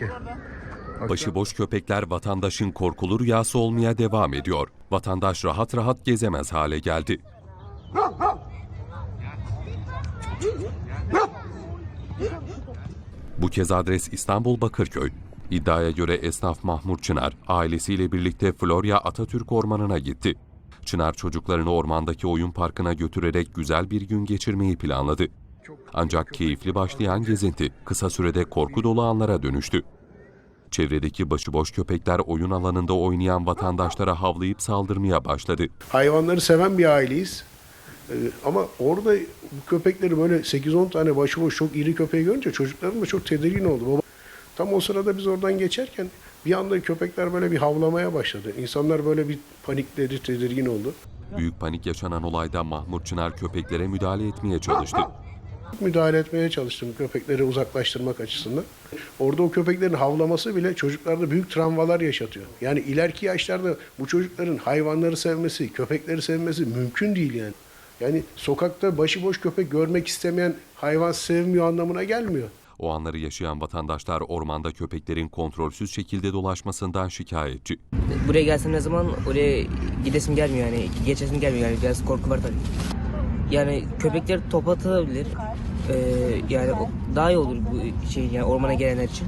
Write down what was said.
Peki. Başıboş köpekler vatandaşın korkulu rüyası olmaya devam ediyor. Vatandaş rahat rahat gezemez hale geldi. Bu kez adres İstanbul Bakırköy. İddiaya göre esnaf Mahmut Çınar ailesiyle birlikte Florya Atatürk Ormanı'na gitti. Çınar çocuklarını ormandaki oyun parkına götürerek güzel bir gün geçirmeyi planladı. Ancak keyifli başlayan gezinti kısa sürede korku dolu anlara dönüştü. Çevredeki başıboş köpekler oyun alanında oynayan vatandaşlara havlayıp saldırmaya başladı. Hayvanları seven bir aileyiz. Ee, ama orada bu köpekleri böyle 8-10 tane başıboş çok iri köpeği görünce çocuklarım da çok tedirgin oldu. Baba, tam o sırada biz oradan geçerken bir anda köpekler böyle bir havlamaya başladı. İnsanlar böyle bir panikledi, tedirgin oldu. Büyük panik yaşanan olayda Mahmut Çınar köpeklere müdahale etmeye çalıştı. Müdahale etmeye çalıştım köpekleri uzaklaştırmak açısından. Orada o köpeklerin havlaması bile çocuklarda büyük travmalar yaşatıyor. Yani ileriki yaşlarda bu çocukların hayvanları sevmesi, köpekleri sevmesi mümkün değil yani. Yani sokakta başıboş köpek görmek istemeyen hayvan sevmiyor anlamına gelmiyor. O anları yaşayan vatandaşlar ormanda köpeklerin kontrolsüz şekilde dolaşmasından şikayetçi. Buraya gelsem ne zaman oraya gidesim gelmiyor yani. Geçesim gelmiyor yani. Biraz korku var tabii. Yani köpekler top atabilir. Ee, yani daha iyi olur bu şey yani ormana gelenler için.